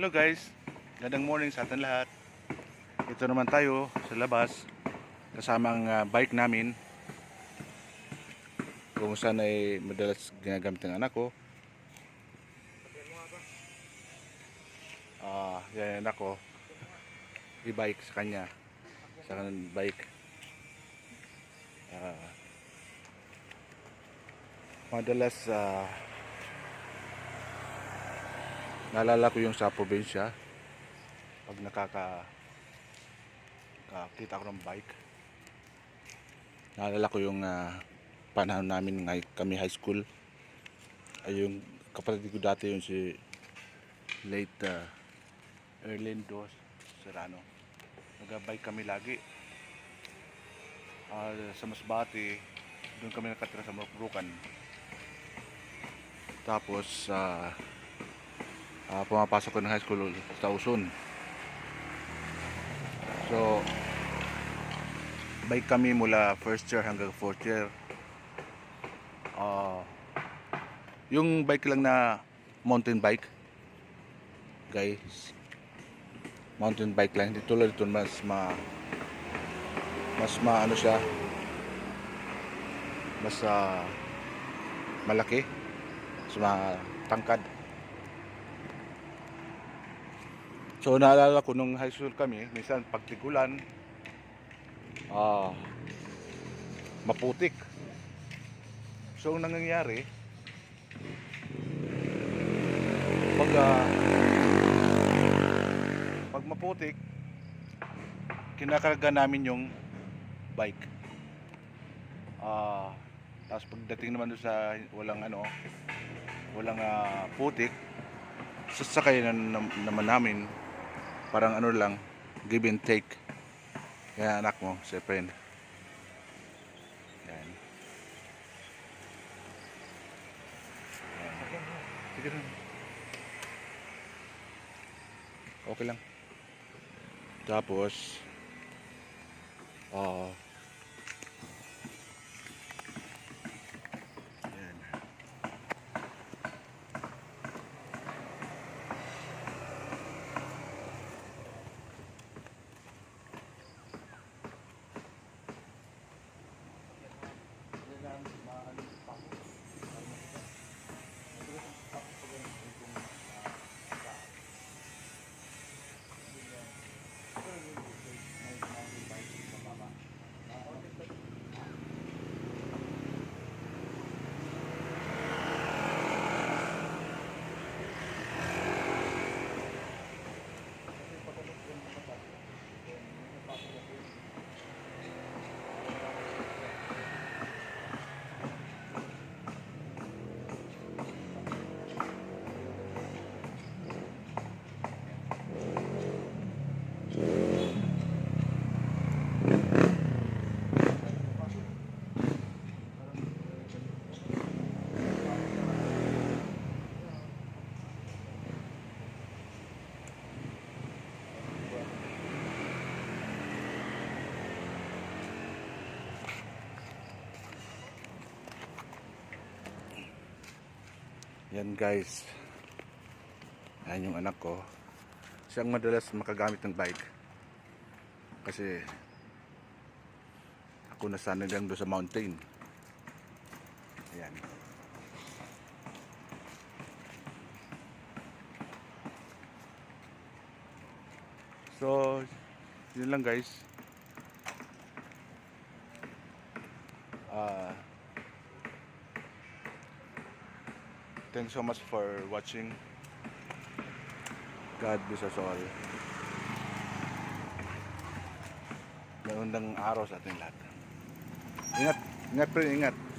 Hello guys, gandang morning sa atin lahat. Ito naman tayo sa labas kasama ang ah, bike namin. Kung saan ay madalas ginagamit ng anak ko. Ah, yan yung anak ko. I-bike sa kanya. Sa kanyang bike. Ah, madalas ah, naalala ko yung sa probinsya pag nakaka nakakita ko ng bike naalala ko yung ah, panahon namin ngay kami high school. Ay yung kapatid ko dati yung si late uh, Erlin Dos Serrano. Nagbike kami lagi. Ah, sa Masbate doon kami nakatira sa Maprukan tapos sa Ah, pumapasok ko ng high school sa Uson. So, bike kami mula first year hanggang fourth year. Ah, yung bike lang na mountain bike, guys. Mountain bike lang, hindi tulad ito mas ma mas ma ano siya mas ah, malaki mas matangkad So naalala ko nung high school kami, minsan pag tigulan, ah, maputik. So ang nangyayari, pag, ah, pag maputik, kinakarga namin yung bike. Ah, tapos pagdating naman doon sa walang ano, walang ah, putik, sasakay na- naman namin parang ano lang give and take. Kaya anak mo si friend. Yan. Yan. okay lang. Tapos ah yan Yan guys. Yan yung anak ko. Siyang madalas makagamit ng bike. Kasi ako nasanay lang doon sa mountain. Ayan. So, yun lang guys. Thanks so much for watching. God bless us all. Magandang araw sa ating lahat. Ingat, ingat pre, ingat.